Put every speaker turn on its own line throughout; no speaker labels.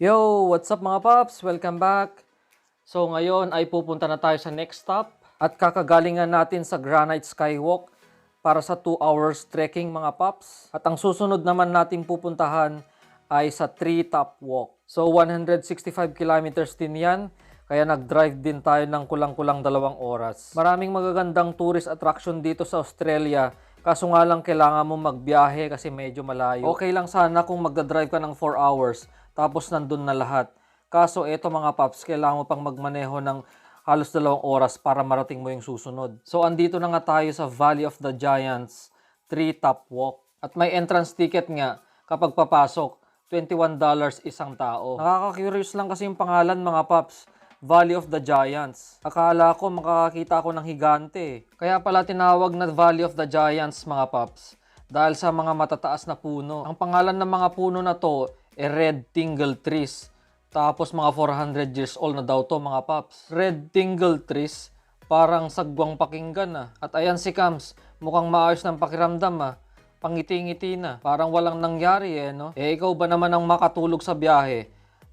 Yo, what's up mga paps? Welcome back. So ngayon ay pupunta na tayo sa next stop at kakagalingan natin sa Granite Skywalk para sa 2 hours trekking mga paps. At ang susunod naman nating pupuntahan ay sa Tree Top Walk. So 165 kilometers din yan. Kaya nag-drive din tayo ng kulang-kulang dalawang oras. Maraming magagandang tourist attraction dito sa Australia. Kaso nga lang kailangan mo magbiyahe kasi medyo malayo. Okay lang sana kung magdadrive ka ng 4 hours tapos nandun na lahat. Kaso eto mga paps, kailangan mo pang magmaneho ng halos dalawang oras para marating mo yung susunod. So andito na nga tayo sa Valley of the Giants, Tree Top Walk. At may entrance ticket nga kapag papasok, $21 isang tao. Nakaka-curious lang kasi yung pangalan mga paps. Valley of the Giants. Akala ko makakakita ako ng higante. Kaya pala tinawag na Valley of the Giants mga paps. Dahil sa mga matataas na puno. Ang pangalan ng mga puno na to, Red Tingle Trees. Tapos mga 400 years old na daw to mga paps. Red Tingle Trees, parang sagwang pakinggan ah. At ayan si Kams, mukhang maayos ng pakiramdam ah. Pangiti-ngiti na. Parang walang nangyari eh, no? Eh, ikaw ba naman ang makatulog sa biyahe?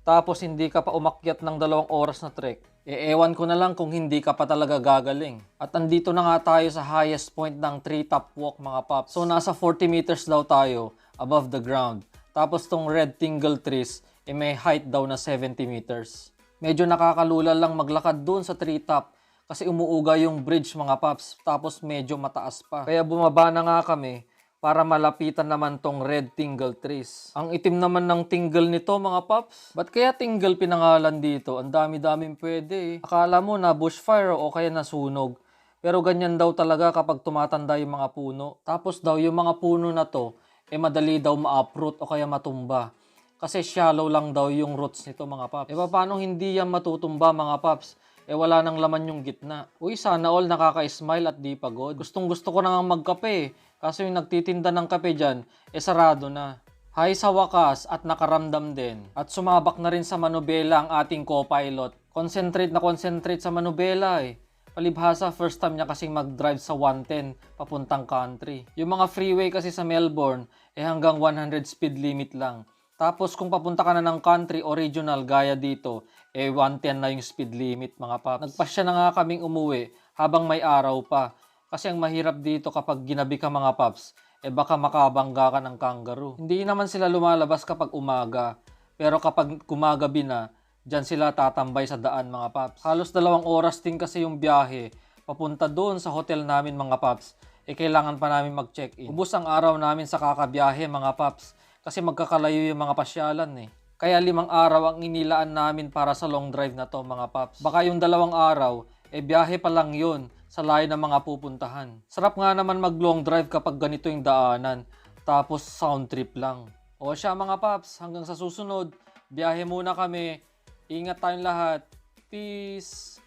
Tapos hindi ka pa umakyat ng dalawang oras na trek. E ewan ko na lang kung hindi ka pa talaga gagaling. At andito na nga tayo sa highest point ng treetop walk mga paps. So nasa 40 meters daw tayo above the ground. Tapos tong red tingle trees, e may height daw na 70 meters. Medyo nakakalula lang maglakad doon sa treetop kasi umuuga yung bridge mga paps tapos medyo mataas pa. Kaya bumaba na nga kami para malapitan naman tong red tingle trees. Ang itim naman ng tingle nito mga paps. Ba't kaya tingle pinangalan dito? Ang dami-daming pwede eh. Akala mo na bushfire o kaya nasunog. Pero ganyan daw talaga kapag tumatanda yung mga puno. Tapos daw yung mga puno na to, eh madali daw ma-uproot o kaya matumba. Kasi shallow lang daw yung roots nito mga paps. E paano hindi yan matutumba mga paps? Eh wala nang laman yung gitna. Uy, sana all nakaka-smile at di pagod. Gustong gusto ko na nga magkape eh. Kaso yung nagtitinda ng kape dyan, eh sarado na. Hay sa wakas at nakaramdam din. At sumabak na rin sa manubela ang ating co-pilot. Concentrate na concentrate sa manubela eh. Palibhasa, first time niya kasing mag-drive sa 110 papuntang country. Yung mga freeway kasi sa Melbourne, eh hanggang 100 speed limit lang. Tapos kung papunta ka na ng country o regional gaya dito, eh 110 na yung speed limit mga paps. Nagpasya na nga kaming umuwi habang may araw pa. Kasi ang mahirap dito kapag ginabi ka mga paps, eh baka makabangga ka ng kangaroo. Hindi naman sila lumalabas kapag umaga. Pero kapag kumagabi na, dyan sila tatambay sa daan mga paps. Halos dalawang oras din kasi yung biyahe. Papunta doon sa hotel namin mga paps. Eh kailangan pa namin mag-check-in. Ubus ang araw namin sa kakabiyahe mga paps. Kasi magkakalayo yung mga pasyalan eh. Kaya limang araw ang inilaan namin para sa long drive na to mga paps. Baka yung dalawang araw, eh biyahe pa lang yun sa layo ng mga pupuntahan. Sarap nga naman mag long drive kapag ganito yung daanan. Tapos sound trip lang. O siya mga paps, hanggang sa susunod, biyahe muna kami. Ingat tayong lahat. Peace!